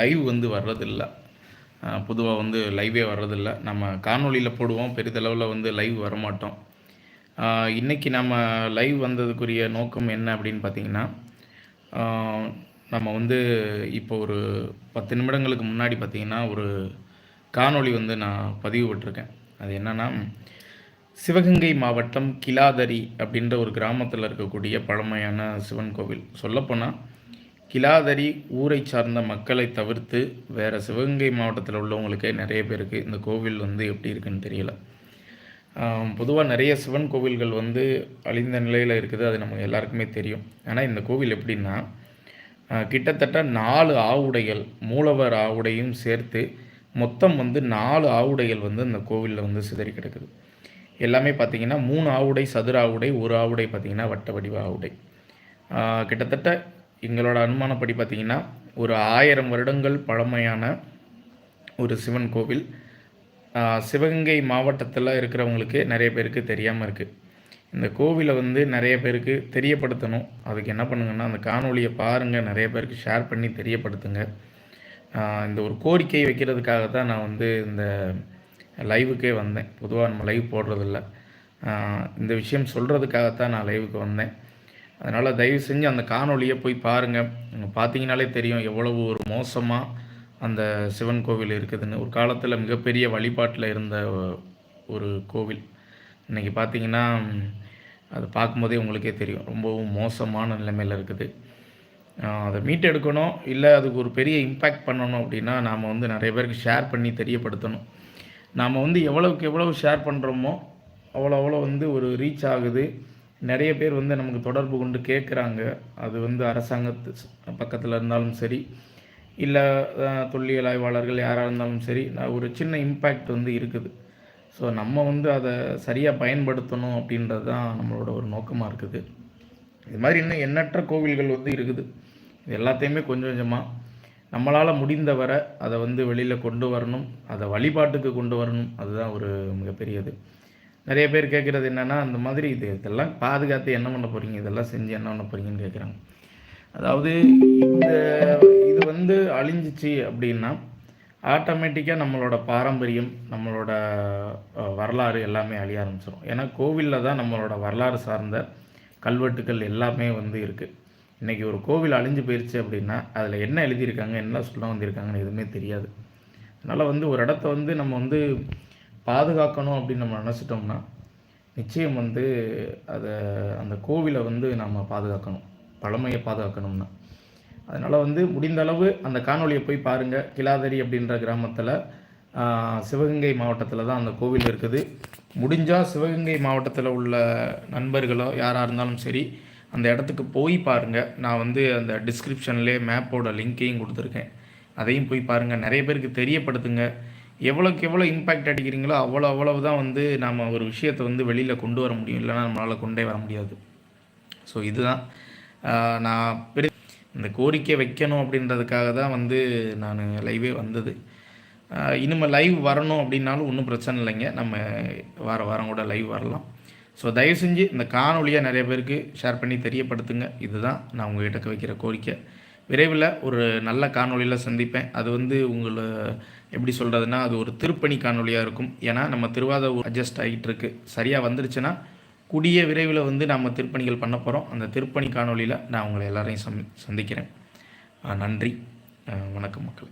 Live வந்து வர்றதில்லை. பொதுவாக வந்து லைவே வர்றதில்ல. நம்ம காணொலியில் போடுவோம். பெரிதளவில் வந்து லைவ் வரமாட்டோம். இன்றைக்கி நம்ம லைவ் வந்ததுக்குரிய நோக்கம் என்ன அப்படின்னு பார்த்தீங்கன்னா நம்ம வந்து இப்போ ஒரு பத்து நிமிடங்களுக்கு முன்னாடி பார்த்தீங்கன்னா ஒரு காணொளி வந்து நான் பதிவு விட்டுருக்கேன் அது என்னென்னா சிவகங்கை மாவட்டம் கிலாதரி அப்படின்ற ஒரு கிராமத்தில் இருக்கக்கூடிய பழமையான சிவன் கோவில். சொல்லப்போனால் கிலாதரி ஊரை சார்ந்த மக்களை தவிர்த்து வேறு சிவகங்கை மாவட்டத்தில் உள்ளவங்களுக்கே நிறைய பேருக்கு இந்த கோவில் வந்து எப்படி இருக்குன்னு தெரியல. பொதுவாக நிறைய சிவன் கோவில்கள் வந்து அழிந்த நிலையில் இருக்குது அது நமக்கு எல்லாருக்குமே தெரியும். ஆனால் இந்த கோவில் எப்படின்னா கிட்டத்தட்ட நாலு ஆவுடைகள் மூலவர் ஆவுடையும் சேர்த்து மொத்தம் வந்து நாலு ஆவுடைகள் வந்து இந்த கோவிலில் வந்து சிதறி கிடக்குது. எல்லாமே பார்த்தீங்கன்னா மூணு ஆவுடை சதுர ஆவுடை ஒரு ஆவுடை பார்த்தீங்கன்னா வட்ட வடிவ ஆவுடை கிட்டத்தட்ட எங்களோட அனுமானப்படி பார்த்திங்கன்னா ஒரு ஆயிரம் வருடங்கள் பழமையான ஒரு சிவன் கோவில். சிவகங்கை மாவட்டத்தில் இருக்கிறவங்களுக்கு நிறைய பேருக்கு தெரியாமல் இருக்குது இந்த கோவிலை வந்து நிறைய பேருக்கு தெரியப்படுத்தணும். அதுக்கு என்ன பண்ணுங்கன்னா அந்த காணொலியை பாருங்கள் நிறைய பேருக்கு ஷேர் பண்ணி தெரியப்படுத்துங்க. இந்த ஒரு கோரிக்கை வைக்கிறதுக்காக தான் நான் வந்து இந்த லைவுக்கே வந்தேன். பொதுவாக நம்ம லைவ் போடுறதில்ல. இந்த விஷயம் சொல்கிறதுக்காகத்தான் நான் லைவுக்கு வந்தேன். அதனால் தயவு செஞ்சு அந்த காணொளியை போய் பாருங்கள் நீங்கள் பார்த்தீங்கனாலே தெரியும் எவ்வளவு ஒரு மோசமாக அந்த சிவன் கோவில் இருக்குதுன்னு. ஒரு காலத்தில் மிகப்பெரிய வழிபாட்டில் இருந்த ஒரு கோவில். இன்றைக்கி பார்த்தீங்கன்னா அது பார்க்கும்போதே உங்களுக்கே தெரியும். ரொம்பவும் மோசமான நிலைமையில் இருக்குது. அதை மீட்டெடுக்கணும். இல்லை அதுக்கு ஒரு பெரிய இம்பேக்ட் பண்ணணும் அப்படின்னா நாம் வந்து நிறைய பேருக்கு ஷேர் பண்ணி தெரியப்படுத்தணும். நாம் வந்து எவ்வளவுக்கு எவ்வளவு ஷேர் பண்ணுறோமோ அவ்வளோ அவ்வளோ வந்து ஒரு ரீச் ஆகுது. நிறைய பேர் வந்து நமக்கு தொடர்பு கொண்டு கேட்குறாங்க அது வந்து அரசாங்கத்து பக்கத்தில் இருந்தாலும் சரி இல்லை தொல்லியல் ஆய்வாளர்கள் யாராக இருந்தாலும் சரி நான் ஒரு சின்ன இம்பேக்ட் வந்து இருக்குது. ஸோ நம்ம வந்து அதை சரியாக பயன்படுத்தணும் அப்படின்றது தான் நம்மளோட ஒரு நோக்கமாக இருக்குது. இது மாதிரி இன்னும் எண்ணற்ற கோவில்கள் வந்து இருக்குது. இது எல்லாத்தையுமே கொஞ்சம் கொஞ்சமாக நம்மளால் முடிந்தவரை அதை வந்து வெளியில் கொண்டு வரணும். அதை வழிபாட்டுக்கு கொண்டு வரணும். அதுதான் ஒரு மிகப்பெரியது. நிறைய பேர் கேட்குறது என்னென்னா அந்த மாதிரி இது இதெல்லாம் பாதுகாத்து என்ன பண்ண போகிறீங்க இதெல்லாம் செஞ்சு என்ன பண்ண போகிறீங்கன்னு கேட்குறாங்க. அதாவது இந்த இது வந்து அழிஞ்சிச்சு அப்படின்னா ஆட்டோமேட்டிக்காக நம்மளோட பாரம்பரியம் நம்மளோட வரலாறு எல்லாமே அழிய ஆரம்பிச்சிடும் ஏன்னா கோவிலில் தான் நம்மளோட வரலாறு சார்ந்த கல்வெட்டுக்கள் எல்லாமே வந்து இருக்குது இன்றைக்கி ஒரு கோவில் அழிஞ்சு போயிடுச்சு அப்படின்னா அதில் என்ன எழுதியிருக்காங்க என்ன சொல்ல வந்திருக்காங்கன்னு எதுவுமே தெரியாது. அதனால் வந்து ஒரு இடத்த வந்து நம்ம வந்து பாதுகாக்கணும் அப்படின்னு நம்ம நினச்சிட்டோம்னா நிச்சயம் வந்து அதை அந்த கோவிலை வந்து நம்ம பாதுகாக்கணும். பழமையை பாதுகாக்கணும்னா. அதனால் வந்து முடிந்த அளவு அந்த காணொளியை போய் பாருங்கள் கிலாதரி அப்படின்ற கிராமத்தில் சிவகங்கை மாவட்டத்தில் தான் அந்த கோவில் இருக்குது. முடிஞ்சால் சிவகங்கை மாவட்டத்தில் உள்ள நண்பர்களோ யாராக இருந்தாலும் சரி அந்த இடத்துக்கு போய் பாருங்கள் நான் வந்து அந்த டிஸ்கிரிப்ஷன்லேயே மேப்போட லிங்க்கையும் கொடுத்துருக்கேன். அதையும் போய் பாருங்கள் நிறைய பேருக்கு தெரியப்படுத்துங்க. எவ்வளோக்கு எவ்வளோ இம்பேக்ட் அடிக்கிறீங்களோ அவ்வளோ அவ்வளவு தான் வந்து நாம் ஒரு விஷயத்தை வந்து வெளியில் கொண்டு வர முடியும். இல்லைன்னா நம்மளால் கொண்டே வர முடியாது. ஸோ இதுதான். நான் பெரு இந்த கோரிக்கை வைக்கணும் அப்படின்றதுக்காக தான் வந்து நான் லைவே வந்தது. இனிமேல் லைவ் வரணும் அப்படின்னாலும் ஒன்றும் பிரச்சனை இல்லைங்க. நம்ம வார வாரம் கூட லைவ் வரலாம். ஸோ தயவு செஞ்சு இந்த காணொலியாக நிறைய பேருக்கு ஷேர் பண்ணி தெரியப்படுத்துங்க. இதுதான் நான் உங்ககிட்ட வைக்கிற கோரிக்கை. விரைவில் ஒரு நல்ல காணொளியில் சந்திப்பேன். அது வந்து உங்களை எப்படி சொல்கிறதுனா அது ஒரு திருப்பணி காணொலியாக இருக்கும். ஏன்னா நம்ம திருவாதூர் அட்ஜஸ்ட் ஆகிட்டு இருக்கு சரியாக வந்துருச்சுன்னா கூடிய விரைவில் வந்து நம்ம திருப்பணிகள் பண்ண போகிறோம் அந்த திருப்பணி காணொளியில் நான் உங்களை எல்லாரையும் சம் சந்திக்கிறேன். நன்றி. வணக்கம் மக்கள்.